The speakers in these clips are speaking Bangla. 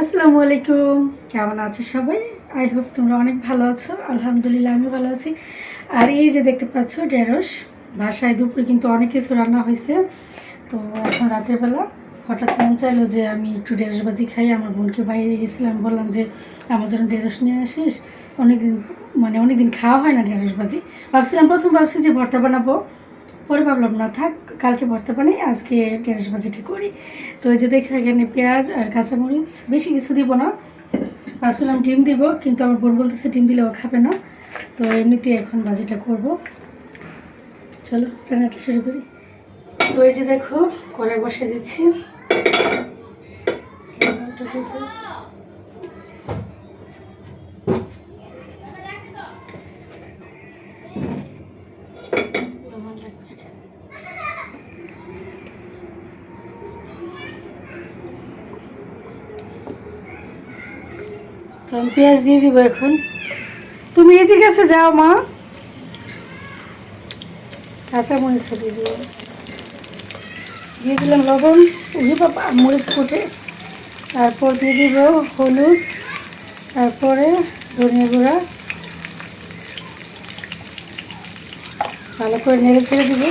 আসসালামু আলাইকুম। কেমন আছো সবাই? আই হোপ তোমরা অনেক ভালো আছো। আলহামদুলিল্লাহ আমি ভালো আছি। আর এই যে দেখতে পাচ্ছ, ঢেঁড়স। বাসায় দুপুরে কিন্তু অনেক কিছু রান্না হয়েছে। তো এখন রাতের বেলা হঠাৎ মন চাইলো যে আমি একটু ঢেঁড়স ভাজি খাই। আমার বোনকে বাইরে গেছিলাম, বললাম যে আমার জন্য ঢেঁড়স নিয়ে আসিস। অনেকদিন মানে অনেকদিন খাওয়া হয় না ঢেঁড়স ভাজি। ভাবছিলাম, প্রথম ভাবছি যে ভর্তা বানাবো। পরে ভাবলাম, না থাক, কালকে ভর্তা বানাই আজকে ঢেঁড়স ভাজিটা করি। তো এই যে দেখে এখানে পেঁয়াজ আর কাঁচামরিচ। বেশি কিছু দিব না। ভাবছিলাম ডিম দিব, কিন্তু আমার বোন বলতেছে ডিম দিলে ও খাবে না। তো এমনিতে এখন ভাজিটা করব। চলো, রান্নাটা শুরু করি। তো এই যে দেখো, কড়াই বসে দিচ্ছি। তো আমি পেঁয়াজ দিয়ে দিব এখন। তুমি এদিকে কাছে যাও, মা। কাঁচা মরিচ দিয়ে দিব দিয়ে দিলাম লবণ বাবা মরিচ ফুটে তারপর দিয়ে দিব হলুদ, তারপরে ধনিয়া গুঁড়া। ভালো করে নেড়ে ছেড়ে দিব।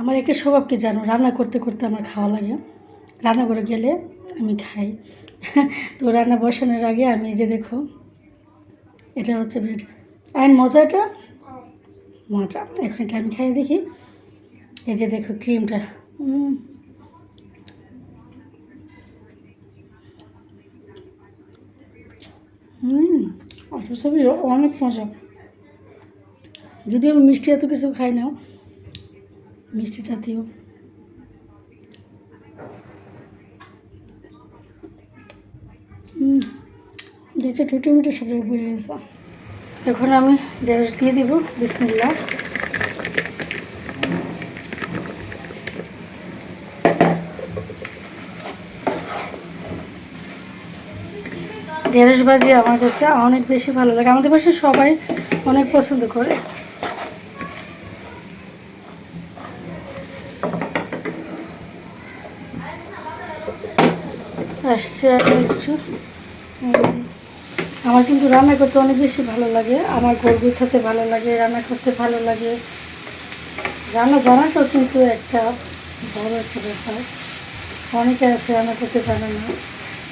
আমার একটা স্বভাব জানো, রান্না করতে করতে আমার খাওয়া লাগে। রান্না করে গেলে আমি খাই। তো রান্না বসানোর আগে আমি এই যে দেখো, এটা হচ্ছে ব্রেড অ্যান্ড মজাটা? মজা। এখন এটা আমি খাই দেখি। এই যে দেখো ক্রিমটা। হুম অথচ অনেক মজা। যদিও আমি মিষ্টি এত কিছু খাই না, মিষ্টি জাতীয়। দেখতে টুটি মুটি সব বেড়ে গেছে। এখন আমি ঢেঁড়স দিয়ে দিব বিসমিল্লা ঢেঁড়স ভাজি আমার কাছে অনেক বেশি ভালো লাগে। আমাদের বাসায় সবাই অনেক পছন্দ করে। আসছে একটু। আমার কিন্তু রান্না করতে অনেক বেশি ভালো লাগে। আমার ঘর গুছাতে ভালো লাগে, রান্না করতে ভালো লাগে। রান্না জানাটাও কিন্তু একটা বড় একটা ব্যাপার। অনেকে আছে রান্না করতে জানে না,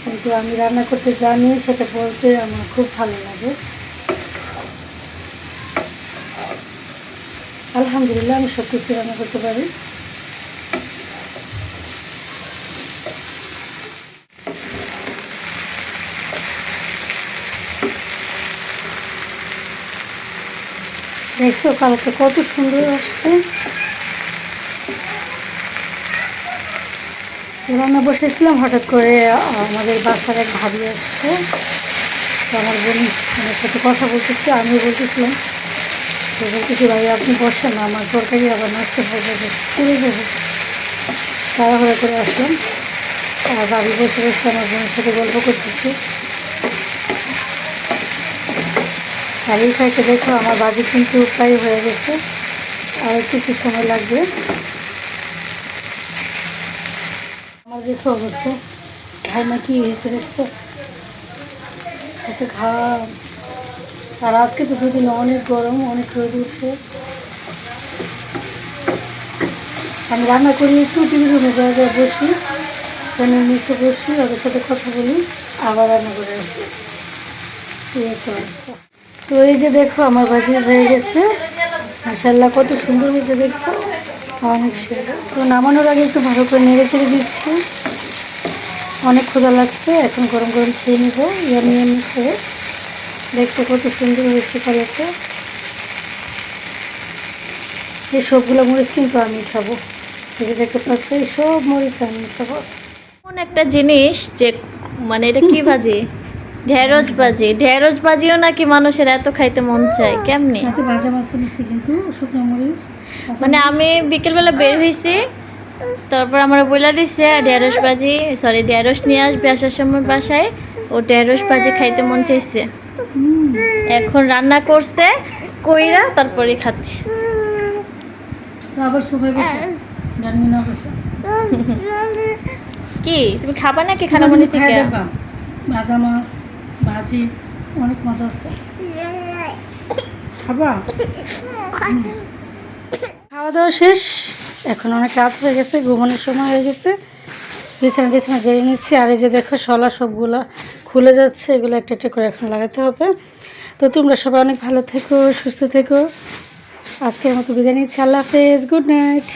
কিন্তু আমি রান্না করতে জানি, সেটা বলতে আমার খুব ভালো লাগে। আলহামদুলিল্লাহ, আমি সব কিছু রান্না করতে পারি। দেখছ কালারটা কত সুন্দর আসছে। রান্না বসেছিলাম, হঠাৎ করে আমাদের বাসার এক ভাবি আসছে। আমার বোন সাথে কথা বলতেছে, আমিও বলতেছিলাম। তো বলতেছি, ভাই, আপনি বসেন না আমার তরকারি আবার নষ্ট হয়ে যাবে পুড়ে যাবে। তাড়াহুড়া করে আসলাম। আর ভাবি বসে বসে, আমার বোনের সাথে গল্প করতেছি। এই সাইডে দেখো আমার বাজি কিন্তু প্রায় হয়ে গেছে। আর কিছু সময় লাগবে। আমার দেখো অবস্থা। না কি হয়েছে, দেখছ? এত ঘাম। আর আজকে তো দুদিন অনেক গরম, অনেক রোদ উঠছে। আমি রান্না করি একটু টিভি রুমে জায়গায় বসি ফ্যানের নিচে বসি, ওদের সাথে কথা বলি, আবার রান্না করে আসি। এই একটা অবস্থা। তো এই যে দেখো, আমার বাজি হয়ে গেছে। মাসাল্লাহ কত সুন্দর হয়েছে, দেখছ? অনেক সুন্দর। তো নামানোর আগে একটু ভালো করে নেড়ে চেড়ে দিচ্ছি। অনেক ক্ষুদা লাগছে, এখন গরম গরম খেয়ে নেব। ইয়ামি ইয়ামি করে দেখতে কত সুন্দর হয়েছে কালারটা। এই সবগুলো মরিচ কিন্তু আমি খাব। এই যে দেখতে পাচ্ছ, এই সব মরিচ আমি খাব। এমন একটা জিনিস যে মানে এটা কি ভাজি? ঢেঁড়স ভাজি। ঢেঁড়স ভাজিও নাকি মানুষের এত খাইতে মন চায় কেমনি? সাথে ভাজা মাছ কিন্তু শুকনো মরিচ মানে আমি বিকেলবেলা বের হয়েছি তারপর আমার বলে দিছে ঢেঁড়স ভাজি সরি ঢেঁড়স নিয়ে আসবে আসার সময় বাসায় ও ঢেঁড়স ভাজি খাইতে মন চাইছে। এখন রান্না করছে কইরা তারপরে খাচ্ছি। তো আবার বসে জানি না কি তুমি খাবা নাকি খানামণি খাই থেকে? ভাজা মাছ ভাজি অনেক মজা আসছে। খাবা? খাওয়া দাওয়া শেষ। এখন অনেক রাত হয়ে গেছে, ঘুমানোর সময় হয়ে গেছে। বিছানা টিছানা জেনে নিচ্ছি। আর এই যে দেখো, শলা সবগুলো খুলে যাচ্ছে। এগুলো একটা একটা করে এখন লাগাতে হবে। তো তোমরা সবাই অনেক ভালো থেকো, সুস্থ থেকো। আজকের মতো বিদায় নিচ্ছি। আল্লাহ হাফেজ। Good night.